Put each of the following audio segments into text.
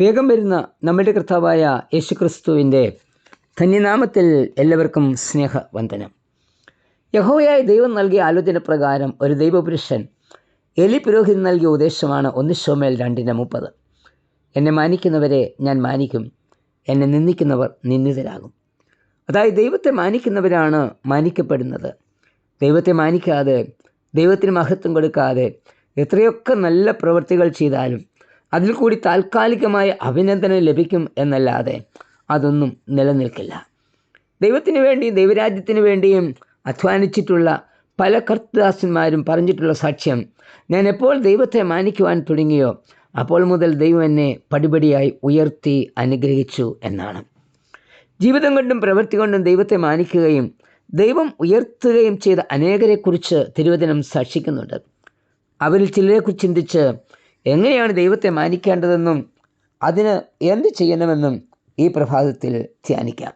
വേഗം വരുന്ന നമ്മുടെ കർത്താവായ യേശുക്രിസ്തുവിന്റെ ധന്യനാമത്തിൽ എല്ലാവർക്കും സ്നേഹവന്ദനം. യഹോയായ ദൈവം നൽകിയ ആലോചന പ്രകാരം ഒരു ദൈവപുരുഷൻ എലി പുരോഹിതൻ നൽകിയ ഉദ്ദേശമാണ് ഒന്ന് ശോമേൽ രണ്ടിന് മുപ്പത്. എന്നെ മാനിക്കുന്നവരെ ഞാൻ മാനിക്കും എന്നെ നിന്ദിക്കുന്നവർ നിന്ദിതരാകും. അതായത് ദൈവത്തെ മാനിക്കുന്നവരാണ് മാനിക്കപ്പെടുന്നത്. ദൈവത്തെ മാനിക്കാതെ ദൈവത്തിന് മഹത്വം കൊടുക്കാതെ എത്രയൊക്കെ നല്ല പ്രവൃത്തികൾ ചെയ്താലും അതിൽ കൂടി താൽക്കാലികമായ അഭിനന്ദനം ലഭിക്കും എന്നല്ലാതെ അതൊന്നും നിലനിൽക്കില്ല. ദൈവത്തിന് വേണ്ടി ദൈവരാജ്യത്തിന് വേണ്ടിയും അധ്വാനിച്ചിട്ടുള്ള പല കർത്തദാസന്മാരും പറഞ്ഞിട്ടുള്ള സാക്ഷ്യം ഞാൻ എപ്പോൾ ദൈവത്തെ മാനിക്കുവാൻ തുടങ്ങിയോ അപ്പോൾ മുതൽ ദൈവം എന്നെ പടിപടിയായി ഉയർത്തി അനുഗ്രഹിച്ചു എന്നാണ്. ജീവിതം കൊണ്ടും പ്രവൃത്തി കൊണ്ടും ദൈവത്തെ മാനിക്കുകയും ദൈവം ഉയർത്തുകയും ചെയ്ത അനേകരെക്കുറിച്ച് തിരുവചനം സാക്ഷിക്കുന്നുണ്ട് അവരിൽ ചിലരെക്കുറിച്ച് ചിന്തിച്ച് എങ്ങനെയാണ് ദൈവത്തെ മാനിക്കേണ്ടതെന്നും അതിന് എന്ത് ചെയ്യണമെന്നും ഈ പ്രഭാതത്തിൽ ധ്യാനിക്കാം.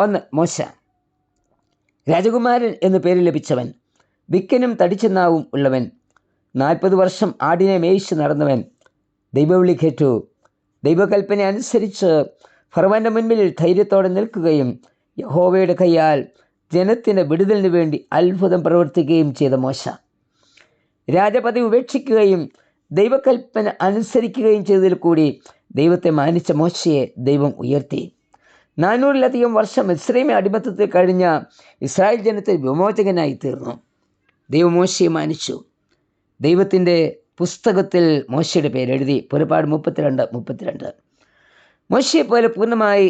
ഒന്ന് മോശ. രാജകുമാരൻ എന്നു പേര് ലഭിച്ചവൻ വിക്കനും തടിച്ചെന്നാവും ഉള്ളവൻ നാൽപ്പത് വർഷം ആടിനെ മേയിച്ച് നടന്നവൻ ദൈവവിളി കേട്ടു. ദൈവകൽപ്പന അനുസരിച്ച് ഫർവാന്റെ മുൻപിൽ ധൈര്യത്തോടെ നിൽക്കുകയും യഹോവയുടെ കൈയാൽ ജനത്തിന്റെ വിടുതലിന് വേണ്ടി അത്ഭുതം പ്രവർത്തിക്കുകയും ചെയ്ത മോശ. രാജപദവി ഉപേക്ഷിക്കുകയും ദൈവകൽപ്പന അനുസരിക്കുകയും ചെയ്തതിൽ കൂടി ദൈവത്തെ മാനിച്ച മോശയെ ദൈവം ഉയർത്തി. നാനൂറിലധികം വർഷം ഇസ്രൈമി അടിമത്തത്തിൽ കഴിഞ്ഞ ഇസ്രായേൽ ജനത്തെ വിമോചകനായി തീർന്നു. ദൈവം മോശയെ മാനിച്ചു. ദൈവത്തിന്റെ പുസ്തകത്തിൽ മോശയുടെ പേരെഴുതി പുറപ്പാട് മുപ്പത്തിരണ്ട് മുപ്പത്തിരണ്ട്. മോശയെ പോലെ പൂർണമായി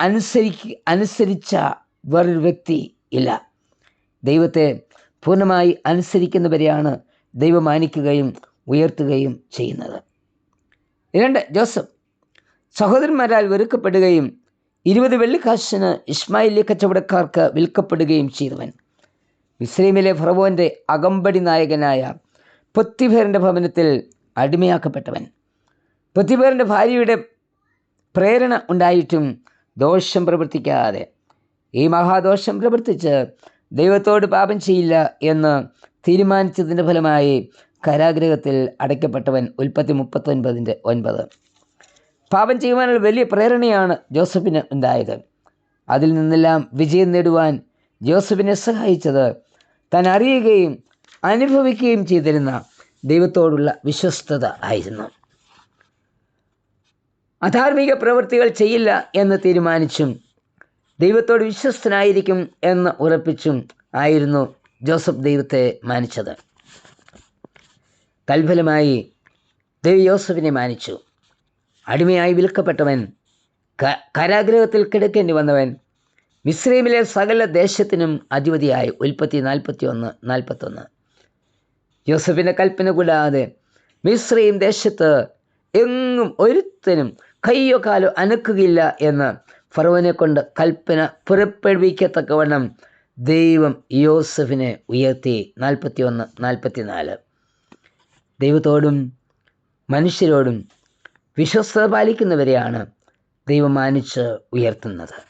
അനുസരിക്ക അനുസരിച്ച വേറൊരു വ്യക്തി ഇല്ല. ദൈവത്തെ പൂർണമായി അനുസരിക്കുന്നവരെയാണ് ദൈവം മാനിക്കുകയും ഉയർത്തുകയും ചെയ്യുന്നത്. രണ്ട് ജോസഫ്. സഹോദരന്മാരാൽ വെറുക്കപ്പെടുകയും ഇരുപത് വെള്ളിക്കാശിന് ഇസ്മായിലി കച്ചവടക്കാർക്ക് വിൽക്കപ്പെടുകയും ചെയ്തവൻ. ഇസ്ലീമിലെ ഫറവോന്റെ അകമ്പടി നായകനായ പൊത്തിഫേറിന്റെ ഭവനത്തിൽ അടിമയാക്കപ്പെട്ടവൻ. പൊത്തിഫേറിന്റെ ഭാര്യയുടെ പ്രേരണ ഉണ്ടായിട്ടും ദോഷം പ്രവർത്തിക്കാതെ ഈ മഹാദോഷം പ്രവർത്തിച്ച് ദൈവത്തോട് പാപം ചെയ്യില്ല എന്ന് തീരുമാനിച്ചതിന്റെ ഫലമായി കരാഗ്രഹത്തിൽ അടയ്ക്കപ്പെട്ടവൻ ഉൽപ്പത്തി മുപ്പത്തൊൻപതിന്റെ ഒൻപത്. പാപം ചെയ്യുവാനുള്ള വലിയ പ്രേരണയാണ് ജോസഫിന് ഉണ്ടായത്. അതിൽ നിന്നെല്ലാം വിജയം നേടുവാൻ ജോസഫിനെ സഹായിച്ചത് താൻ അറിയുകയും അനുഭവിക്കുകയും ചെയ്തിരുന്ന ദൈവത്തോടുള്ള വിശ്വസ്തത ആയിരുന്നു. അധാർമിക പ്രവൃത്തികൾ ചെയ്യില്ല എന്ന് തീരുമാനിച്ചും ദൈവത്തോട് വിശ്വസ്തനായിരിക്കും എന്ന് ഉറപ്പിച്ചും ആയിരുന്നു ജോസഫ് ദൈവത്തെ മാനിച്ചത്. തൽഫലമായി ദൈവ യോസഫിനെ മാനിച്ചു. അടിമയായി വിൽക്കപ്പെട്ടവൻ കരാഗ്രഹത്തിൽ കിടക്കേണ്ടി വന്നവൻ മിസ്രൈമിലെ സകല ദേശത്തിനും അധിപതിയായി. ഉൽപ്പത്തി നാൽപ്പത്തി ഒന്ന് നാൽപ്പത്തൊന്ന്. യോസഫിന്റെ കൽപ്പന കൂടാതെ മിസ്രൈം ദേശത്ത് എങ്ങും ഒരുത്തനും കയ്യോ കാലോ അനക്കുകയില്ല എന്ന് ഫറവനെ കൊണ്ട് കൽപ്പന പുറപ്പെടുവിക്കത്തക്കവണ്ണം ദൈവം യോസഫിനെ ഉയർത്തി. നാൽപ്പത്തി ഒന്ന് നാൽപ്പത്തി നാല് ദൈവത്തോടും മനുഷ്യരോടും വിശ്വസ്തത പാലിക്കുന്നവരെയാണ് ദൈവം മാനിച്ച് ഉയർത്തുന്നത്.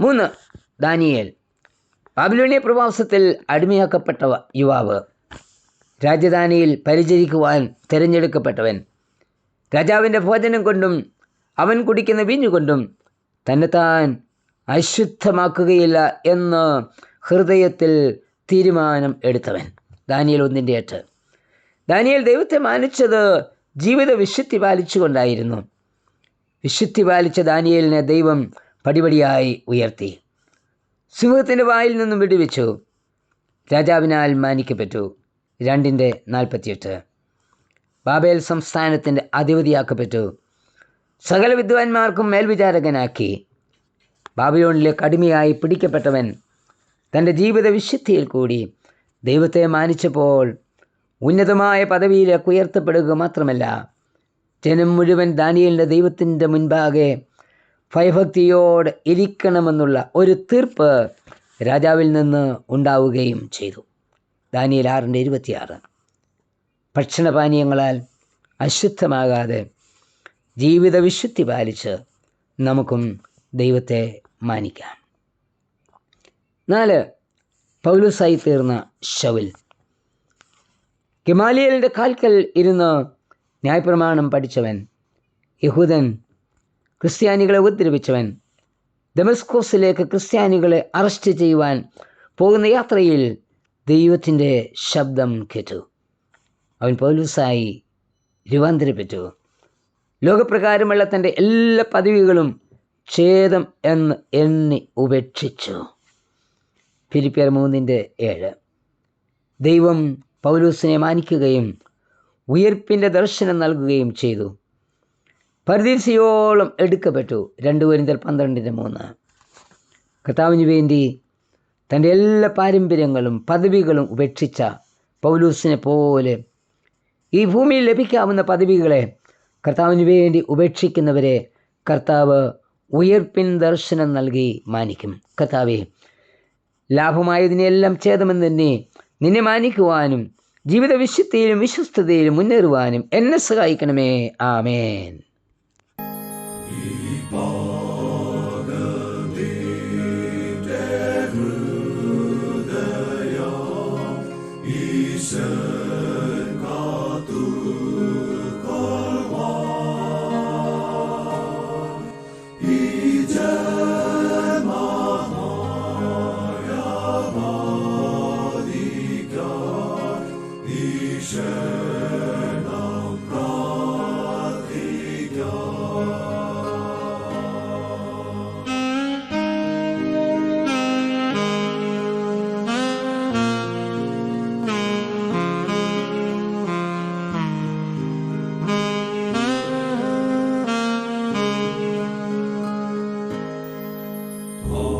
മൂന്ന് ദാനിയേൽ. ബാബിലോണിയ പ്രവാസത്തിൽ അടിമയാക്കപ്പെട്ട യുവാവ്. രാജധാനിയിൽ പരിചരിക്കുവാൻ തിരഞ്ഞെടുക്കപ്പെട്ടവൻ. രാജാവിന്റെ ഭോജനം കൊണ്ടും അവൻ കുടിക്കുന്ന വീഞ്ഞുകൊണ്ടും തന്നെത്താൻ അശുദ്ധമാക്കുകയില്ല എന്ന് ഹൃദയത്തിൽ തീരുമാനം എടുത്തവൻ. ദാനിയൽ ഒന്നിന്റെ എട്ട് ദാനിയൽ ദൈവത്തെ മാനിച്ചത് ജീവിത വിശുദ്ധി പാലിച്ചുകൊണ്ടായിരുന്നു വിശുദ്ധി പാലിച്ച ദാനിയലിനെ ദൈവം പടിപടിയായി ഉയർത്തി. സിംഹത്തിന്റെ വായിൽ നിന്നും വിടുവിച്ചു. രാജാവിനാൽ മാനിക്കപ്പെട്ടു. രണ്ടിന്റെ നാൽപ്പത്തിയെട്ട്. ബാബേൽ സംസ്ഥാനത്തിന്റെ അധിപതിയാക്കപ്പെട്ടു. സകല വിദ്വാൻമാർക്കും മേൽവിചാരകനാക്കി. ബാബിയോണിലെ കടുമയായി പിടിക്കപ്പെട്ടവൻ തന്റെ ജീവിത വിശുദ്ധിയിൽ കൂടി ദൈവത്തെ മാനിച്ചപ്പോൾ ഉന്നതമായ പദവിയിലേക്ക് ഉയർത്തപ്പെടുക മാത്രമല്ല ജനം മുഴുവൻ ദാനിയലിന്റെ ദൈവത്തിന്റെ മുൻപാകെ ഭയഭക്തിയോട് ഇരിക്കണമെന്നുള്ള ഒരു തീർപ്പ് രാജാവിൽ നിന്ന് ഉണ്ടാവുകയും ചെയ്തു. ദാനിയൽ ആറിന്റെ ഇരുപത്തിയാറ്. ഭക്ഷണപാനീയങ്ങളാൽ അശുദ്ധമാകാതെ ജീവിത വിശുദ്ധി പാലിച്ച് നമുക്കും ദൈവത്തെ മാനിക്കാം. നാല് പൗലുസായി തീർന്ന ഷവിൽ ഗമാലിയലിന്റെ കാൽക്കൽ ഇരുന്ന് ന്യായപ്രമാണം പഠിച്ചവൻ യഹൂദൻ ക്രിസ്ത്യാനികളെ ഉപദ്രവിച്ചവൻ ഡെമസ്കോസിലേക്ക് ക്രിസ്ത്യാനികളെ അറസ്റ്റ് ചെയ്യുവാൻ പോകുന്ന യാത്രയിൽ ദൈവത്തിന്റെ ശബ്ദം കേട്ടു. അവൻ പൗലൂസായി രൂപാന്തരപ്പെട്ടു. ലോകപ്രകാരമുള്ള തന്റെ എല്ലാ പദവികളും ഛേദം എന്ന് എണ്ണി ഉപേക്ഷിച്ചു. ഫിലിപ്പിയർ മൂന്നിന്റെ ഏഴ്. ദൈവം പൗലൂസിനെ മാനിക്കുകയും ഉയർപ്പിന്റെ ദർശനം നൽകുകയും ചെയ്തു. പരദീസയോളം എടുക്കപ്പെട്ടു. രണ്ട് വരിന്തൽ പന്ത്രണ്ടിന്റെ മൂന്ന്. കർത്താവിന് വേണ്ടി തന്റെ എല്ലാ പാരമ്പര്യങ്ങളും പദവികളും ഉപേക്ഷിച്ച പൗലൂസിനെ പോലെ ഈ ഭൂമിയിൽ ലഭിക്കാവുന്ന പദവികളെ കർത്താവിന് വേണ്ടി ഉപേക്ഷിക്കുന്നവരെ കർത്താവ് ഉയർപ്പിൻ ദർശനം നൽകി മാനിക്കും. കർത്താവെ ലാഭമായതിനെല്ലാം ഛേദമെന്ന് തന്നെ നിന്നെ മാനിക്കുവാനും ജീവിത വിശുദ്ധിയിലും വിശ്വസ്തതയിലും മുന്നേറുവാനും എന്നെ സഹായിക്കണമേ. ആമേൻ. Oh.